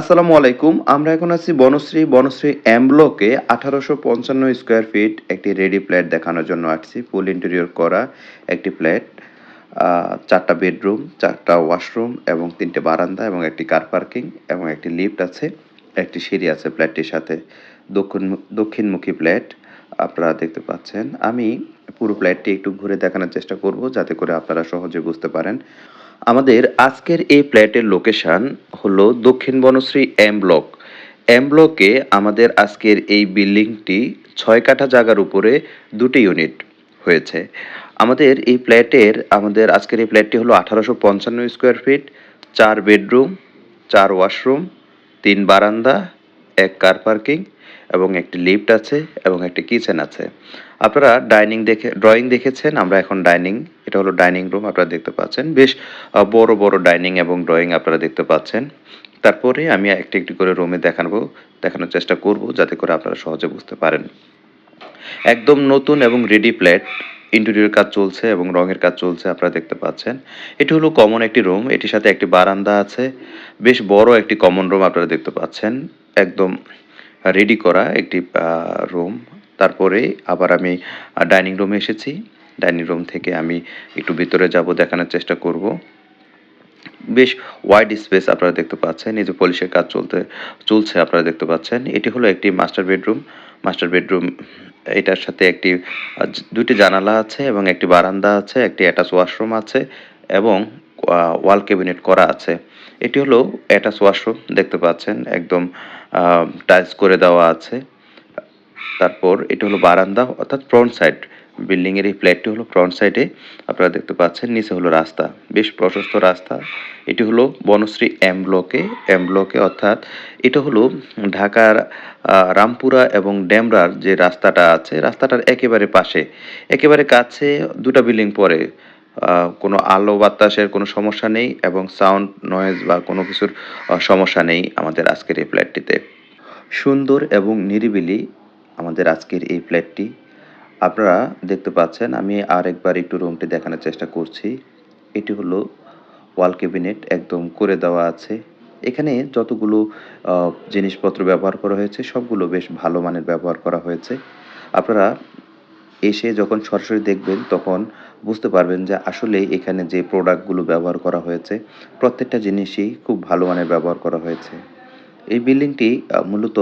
আসসালামু আলাইকুম। আমরা এখন আছি বনশ্রী। বনশ্রী এম ব্লকে আঠারোশো পঞ্চান্ন স্কোয়ার ফিট একটি রেডি ফ্ল্যাট দেখানোর জন্য আসছি। ফুল ইন্টেরিয়র করা একটি ফ্ল্যাট চারটা বেডরুম চারটা ওয়াশরুম এবং তিনটে বারান্দা এবং একটি কার পার্কিং এবং একটি লিফট আছে, একটি সিঁড়ি আছে ফ্ল্যাটটির সাথে। দক্ষিণ, দক্ষিণমুখী ফ্ল্যাট আপনারা দেখতে পাচ্ছেন। আমি পুরো ফ্ল্যাটটি একটু ঘুরে দেখানোর চেষ্টা করব যাতে করে আপনারা সহজে বুঝতে পারেন। আমাদের আজকের এই ফ্ল্যাটের লোকেশান হলো দক্ষিণ বনশ্রী এম ব্লক এম ব্লকে আমাদের আজকের এই বিল্ডিংটি ছয় কাঠা জায়গার উপরে দুটি ইউনিট হয়েছে। আমাদের এই ফ্ল্যাটের, আমাদের আজকের এই ফ্ল্যাটটি হলো আঠারোশো পঞ্চান্ন স্কোয়ার ফিট চার বেডরুম চার ওয়াশরুম তিন বারান্দা, এক কার পার্কিং এবং একটি লিফট আছে এবং একটি কিচেন আছে। আপনারা ডাইনিং দেখে ড্রয়িং দেখেছেন? আমরা এখন ডাইনিং এটা হলো ডাইনিং রুম আপনারা দেখতে পাচ্ছেন। বেশ বড় বড় ডাইনিং এবং ড্রয়িং আপনারা দেখতে পাচ্ছেন। তারপরে আমি একটি একটি করে রুমে দেখাবো দেখানোর চেষ্টা করব, যাতে করে আপনারা সহজে বুঝতে পারেন। একদম নতুন এবং রেডি ফ্ল্যাট ইন্টেরিয়র কাজ চলছে এবং রঙের কাজ চলছে, আপনারা দেখতে পাচ্ছেন। এটি হলো কমন একটি রুম এটির সাথে একটি বারান্দা আছে। বেশ বড় একটি কমন রুম আপনারা দেখতে পাচ্ছেন। একদম রেডি করা একটি রুম তারপরে আবার আমি ডাইনিং রুমে এসেছি। ডাইনিং রুম থেকে আমি একটু ভিতরে যাব, দেখানোর চেষ্টা করব। বেশ ওয়াইড স্পেস আপনারা দেখতে পাচ্ছেন, এই যে পলিশের কাজ চলতে, চলছে আপনারা দেখতে পাচ্ছেন। এটি হলো একটি মাস্টার বেডরুম মাস্টার বেডরুম এটার সাথে একটি দুটি জানালা আছে এবং একটি বারান্দা আছে, একটি অ্যাটাচ ওয়াশরুম আছে এবং ওয়াল ক্যাবিনেট করা আছে। এটি হলো অ্যাটাচ ওয়াশরুম দেখতে পাচ্ছেন, একদম টাইলস করে দেওয়া আছে। তারপর এটা হলো বারান্দা, অর্থাৎ ফ্রন্ট সাইড বিল্ডিং এর এই ফ্ল্যাটটি হলো ফ্রন্ট সাইডে আপনারা দেখতে পাচ্ছেন, নিচে হলো রাস্তা। বেশ প্রশস্ত রাস্তা। এটি হলো বনশ্রী এম ব্লকে এম ব্লকে অর্থাৎ এটা হলো ঢাকার রামপুরা এবং ডেমরার যে রাস্তাটা আছে, রাস্তাটার একেবারে পাশে। একেবারে কাছে দুটা বিল্ডিং পরে কোনো আলো বাতাসের কোনো সমস্যা নেই এবং সাউন্ড নয়েজ বা কোনো কিছুর সমস্যা নেই আমাদের আজকের এই ফ্ল্যাটটিতে সুন্দর এবং নিরিবিলি আমাদের আজকের এই ফ্ল্যাটটি আপনারা দেখতে পাচ্ছেন, আমি আরেকবার একটু রুমটি দেখানোর চেষ্টা করছি। এটি হলো ওয়াল ক্যাবিনেট একদম করে দেওয়া আছে। এখানে যতগুলো জিনিসপত্র ব্যবহার করা হয়েছে, সবগুলো বেশ ভালো মানের ব্যবহার করা হয়েছে। আপনারা এসে যখন সরাসরি দেখবেন, তখন বুঝতে পারবেন যে আসলে এখানে যে প্রোডাক্টগুলো ব্যবহার করা হয়েছে, প্রত্যেকটা জিনিসই খুব ভালো মানের ব্যবহার করা হয়েছে। এই বিল্ডিংটি মূলত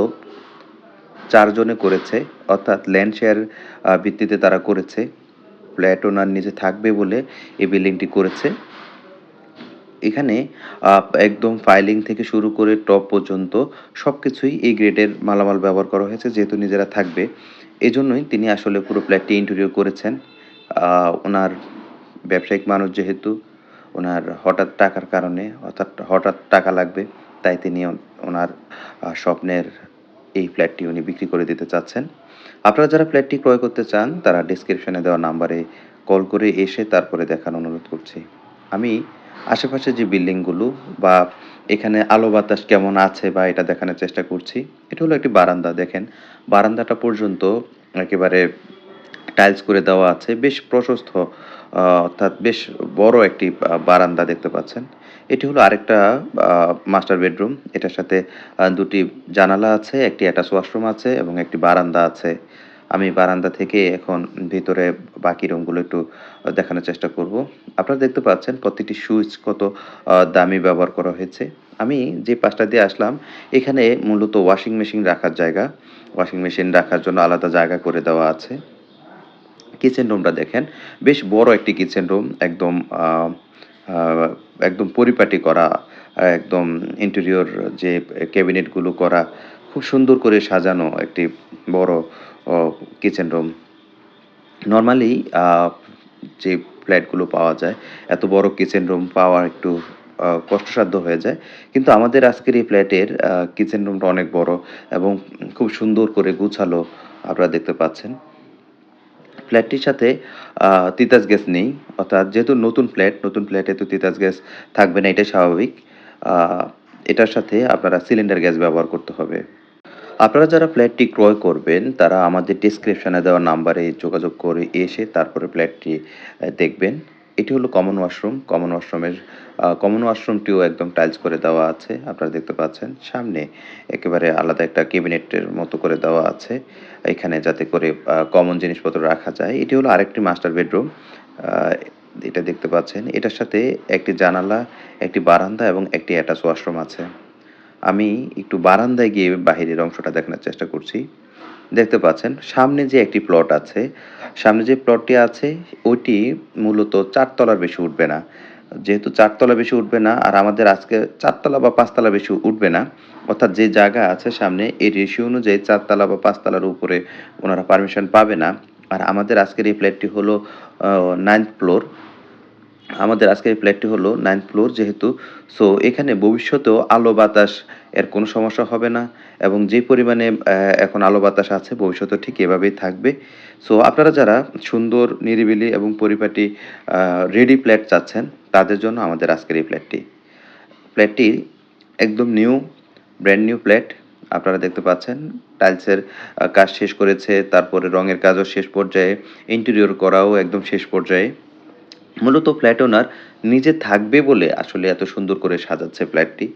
চারজনে করেছে, অর্থাৎ ল্যান্ড শেয়ার ভিত্তিতে তারা করেছে। ফ্ল্যাট ওনার নিচে থাকবে বলে এই বিল্ডিংটি করেছে। এখানে একদম ফাইলিং থেকে শুরু করে টপ পর্যন্ত সব কিছুই এই গ্রেডের মালামাল ব্যবহার করা হয়েছে, যেহেতু নিজেরা থাকবে। এজন্যই তিনি আসলে পুরো ফ্ল্যাটটি ইন্টেরিয়র করেছেন। ওনার ব্যবসায়িক মানুষ যেহেতু, ওনার হঠাৎ টাকার কারণে, অর্থাৎ হঠাৎ টাকা লাগবে, তাই তিনি ওনার স্বপ্নের এই ফ্ল্যাটটি উনি বিক্রি করে দিতে চাচ্ছেন। আপনারা যারা ফ্ল্যাটটি ক্রয় করতে চান, তারা ডিসক্রিপশনে দেওয়া নাম্বারে কল করে এসে তারপরে দেখার অনুরোধ করছি। আমি আশেপাশে যে বিল্ডিংগুলো বা এখানে আলো বাতাস কেমন আছে বা এটা দেখানোর চেষ্টা করছি, এটা হলো একটি বারান্দা। দেখেন, বারান্দাটা পর্যন্ত একেবারে টাইলস করে দেওয়া আছে। বেশ প্রশস্ত অর্থাৎ বেশ বড় একটি বারান্দা দেখতে পাচ্ছেন। এটি হলো আরেকটা মাস্টার বেডরুম এটার সাথে দুটি জানালা আছে, একটি অ্যাটাচ ওয়াশরুম আছে এবং একটি বারান্দা আছে। আমি বারান্দা থেকে এখন ভিতরে বাকি রুমগুলো একটু দেখানোর চেষ্টা করব। আপনারা দেখতে পাচ্ছেন প্রতিটি সুইচ কত দামি ব্যবহার করা হয়েছে। আমি যে পাশটা দিয়ে আসলাম, এখানে মূলত ওয়াশিং মেশিন রাখার জায়গা। ওয়াশিং মেশিন রাখার জন্য আলাদা জায়গা করে দেওয়া আছে। কিচেন রুমটা দেখেন। বেশ বড় একটি কিচেন রুম একদম একদম পরিপাটি করা, একদম ইন্টেরিয়র যে ক্যাবিনেটগুলো করা, খুব সুন্দর করে সাজানো একটি বড় কিচেন রুম নর্মালি যে ফ্ল্যাটগুলো পাওয়া যায়, এত বড় কিচেন রুম পাওয়া একটু কষ্টসাধ্য হয়ে যায়। কিন্তু আমাদের আজকের এই ফ্ল্যাটের কিচেন রুমটা অনেক বড় এবং খুব সুন্দর করে গুছালো আপনারা দেখতে পাচ্ছেন। ফ্ল্যাটটির সাথে তিতাস গ্যাস নেই। অর্থাৎ যেহেতু নতুন ফ্ল্যাট, নতুন ফ্ল্যাটে তো তিতাস গ্যাস থাকবে না, এটাই স্বাভাবিক। এটার সাথে আপনারা সিলিন্ডার গ্যাস ব্যবহার করতে হবে। আপনারা যারা ফ্ল্যাটটি ক্রয় করবেন, তারা আমাদের ডিসক্রিপশনে দেওয়া নাম্বারে যোগাযোগ করে এসে তারপরে ফ্ল্যাটটি দেখবেন। এটি হলো কমন ওয়াশরুম। কমন ওয়াশরুমের কমন ওয়াশরুমটিও একদম টাইলস করে দেওয়া আছে, আপনারা দেখতে পাচ্ছেন। সামনে একেবারে আলাদা একটা ক্যাবিনেটের মতো করে দেওয়া আছে, এখানে যাতে করে কমন জিনিসপত্র রাখা যায়। এটি হলো আরেকটি মাস্টার বেডরুম এটা দেখতে পাচ্ছেন। এটার সাথে একটি জানালা, একটি বারান্দা এবং একটি অ্যাটাচ ওয়াশরুম আছে। আমি একটু বারান্দায় গিয়ে বাহিরের অংশটা দেখানোর চেষ্টা করছি। দেখতে পাচ্ছেন, সামনে যে একটি প্লট আছে, সামনে যে প্লটটি আছে, ওইটি মূলত চারতলার বেশি উঠবে না। যেহেতু চারতলা বেশি উঠবে না, আর আমাদের আজকে চারতলা বা পাঁচতলা বেশি উঠবে না, অর্থাৎ যে জায়গা আছে সামনে, এই রেশিও অনুযায়ী চারতলা বা পাঁচতলার উপরে ওনারা পারমিশন পাবে না। আর আমাদের আজকের এই ফ্ল্যাটটি হলো নাইন্থ ফ্লোর আমাদের আজকের এই ফ্ল্যাটটি হলো নাইন ফ্লোর যেহেতু সো এখানে ভবিষ্যতেও আলো বাতাস এর কোনো সমস্যা হবে না এবং যে পরিমাণে এখন আলো বাতাস আছে ভবিষ্যতে ঠিক এভাবেই থাকবে। সো আপনারা যারা সুন্দর, নিরিবিলি এবং পরিপাটি রেডি ফ্ল্যাট চাচ্ছেন, তাদের জন্য আমাদের আজকের এই ফ্ল্যাটটি ফ্ল্যাটটি একদম নিউ ব্র্যান্ড নিউ ফ্ল্যাট আপনারা দেখতে পাচ্ছেন। টাইলসের কাজ শেষ করেছে, তারপরে রঙের কাজও শেষ পর্যায়ে ইন্টেরিয়র করাও একদম শেষ পর্যায়ে। মূলত ফ্ল্যাট ওনার নিজে থাকবে বলে আসলে এত সুন্দর করে সাজাচ্ছে ফ্ল্যাটটি।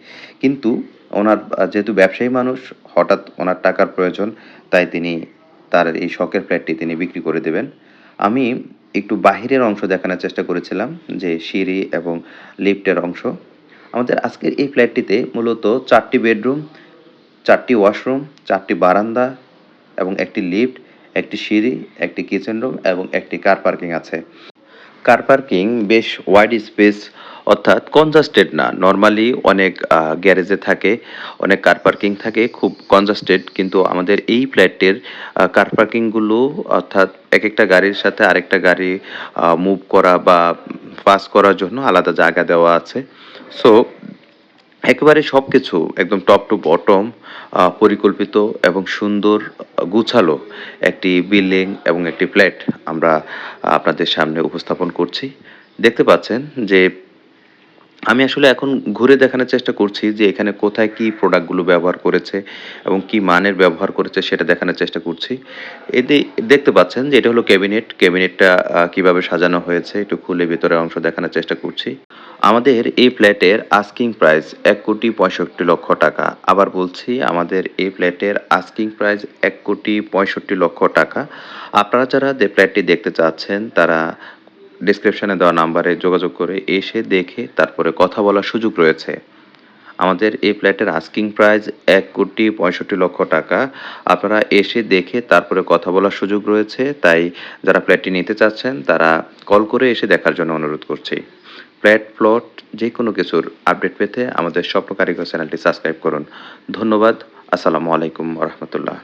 কিন্তু ওনার, যেহেতু ব্যবসায়ী মানুষ, হঠাৎ ওনার টাকার প্রয়োজন, তাই তিনি তার এই শখের ফ্ল্যাটটি তিনি বিক্রি করে দেবেন। আমি একটু বাহিরের অংশ দেখানোর চেষ্টা করেছিলাম, যে সিঁড়ি এবং লিফটের অংশ। আমাদের আজকের এই ফ্ল্যাটটিতে মূলত চারটি বেডরুম, চারটি ওয়াশরুম, চারটি বারান্দা এবং একটি লিফট, একটি সিঁড়ি, একটি কিচেন রুম এবং একটি কার পার্কিং আছে। কার পার্কিং বেশ ওয়াইড স্পেস অর্থাৎ কনজাস্টেড না। নর্মালি অনেক গ্যারেজে থাকে, অনেক কার পার্কিং থাকে, খুব কনজাস্টেড কিন্তু আমাদের এই ফ্ল্যাটের কার পার্কিংগুলো অর্থাৎ এক একটা গাড়ির সাথে আরেকটা গাড়ি মুভ করা বা পাস করার জন্য আলাদা জায়গা দেওয়া আছে। সো একেবারে সব কিছু একদম টপ টু বটম পরিকল্পিত এবং সুন্দর গুছালো একটি বিল্ডিং এবং একটি ফ্ল্যাট আমরা আপনাদের সামনে উপস্থাপন করছি। দেখতে পাচ্ছেন যে আমি আসলে এখন ঘুরে দেখানোর চেষ্টা করছি যে এখানে কোথায় কি প্রোডাক্টগুলো ব্যবহার করেছে এবং কি মানের ব্যবহার করেছে সেটা দেখানোর চেষ্টা করছি। এতে দেখতে পাচ্ছেন যে এটা হলো ক্যাবিনেট ক্যাবিনেটটা কীভাবে সাজানো হয়েছে একটু খুলে ভিতরের অংশ দেখানোর চেষ্টা করছি। আমাদের এই ফ্ল্যাটের আস্কিং প্রাইস এক কোটি পঁয়ষট্টি লক্ষ টাকা। আবার বলছি, আমাদের এই ফ্ল্যাটের আস্কিং প্রাইস এক কোটি পঁয়ষট্টি লক্ষ টাকা। আপনারা যারা ফ্ল্যাটটি দেখতে চাচ্ছেন, তারা ডিসক্রিপশনে দেওয়া নাম্বারে যোগাযোগ করে এসে দেখে তারপরে কথা বলার সুযোগ রয়েছে। আমাদের এই ফ্ল্যাটের আস্কিং প্রাইস এক কোটি পঁয়ষট্টি লক্ষ টাকা। আপনারা এসে দেখে তারপরে কথা বলার সুযোগ রয়েছে। তাই যারা ফ্ল্যাটটি নিতে চাচ্ছেন, তারা কল করে এসে দেখার জন্য অনুরোধ করছি। ফ্ল্যাট প্লট যে কোনো কিছুর আপডেট পেতে আমাদের স্বপ্ন কারিগর চ্যানেলটি সাবস্ক্রাইব করুন। ধন্যবাদ। আসসালামু আলাইকুম রহমতুল্লাহ।